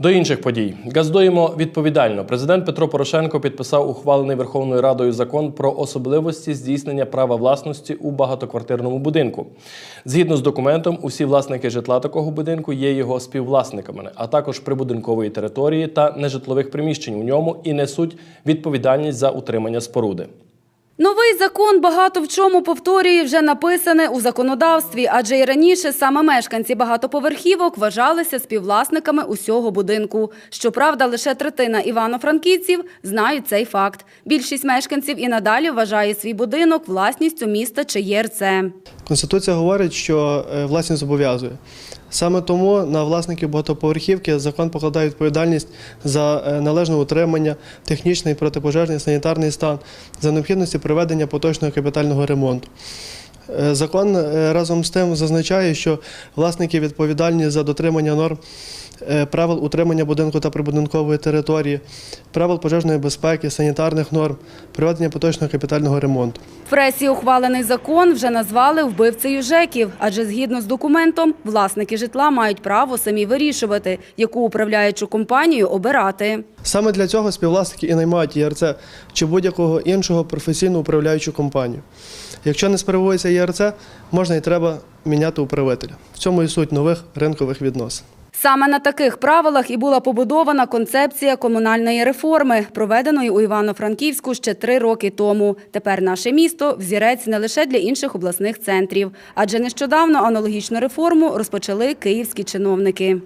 До інших подій газдуємо відповідально. Президент Петро Порошенко підписав ухвалений Верховною Радою закон про особливості здійснення права власності у багатоквартирному будинку. Згідно з документом, усі власники житла такого будинку є його співвласниками, а також прибудинкової території та нежитлових приміщень у ньому і несуть відповідальність за утримання споруди. Новий закон багато в чому повторює вже написане у законодавстві, адже й раніше саме мешканці багатоповерхівок вважалися співвласниками усього будинку. Щоправда, лише третина івано-франківців знають цей факт. Більшість мешканців і надалі вважає свій будинок власністю міста чи ЄРЦ. Конституція говорить, що е, власність зобов'язує. Саме тому на власників багатоповерхівки закон покладає відповідальність за е, належне утримання, технічний, протипожежний, санітарний стан, за необхідності проведення поточного капітального ремонту. Е, Закон е, разом з тим зазначає, що власники відповідальні за дотримання норм е, правил утримання будинку та прибудинкової території, правил пожежної безпеки, санітарних норм, проведення поточного капітального ремонту. В пресі ухвалений закон вже назвали вбивцею ЖЕКів, адже згідно з документом власники житла мають право самі вирішувати, яку управляючу компанію обирати. Саме для цього співвласники і наймають ЄРЦ чи будь-якого іншого професійно управляючу компанію. Якщо не справується ЄРЦ, можна і треба міняти управителя. В цьому і суть нових ринкових відносин. Саме на таких правилах і була побудована концепція комунальної реформи, проведеної у Івано-Франківську ще три роки тому. Тепер наше місто взірець не лише для інших обласних центрів, адже нещодавно аналогічну реформу розпочали київські чиновники.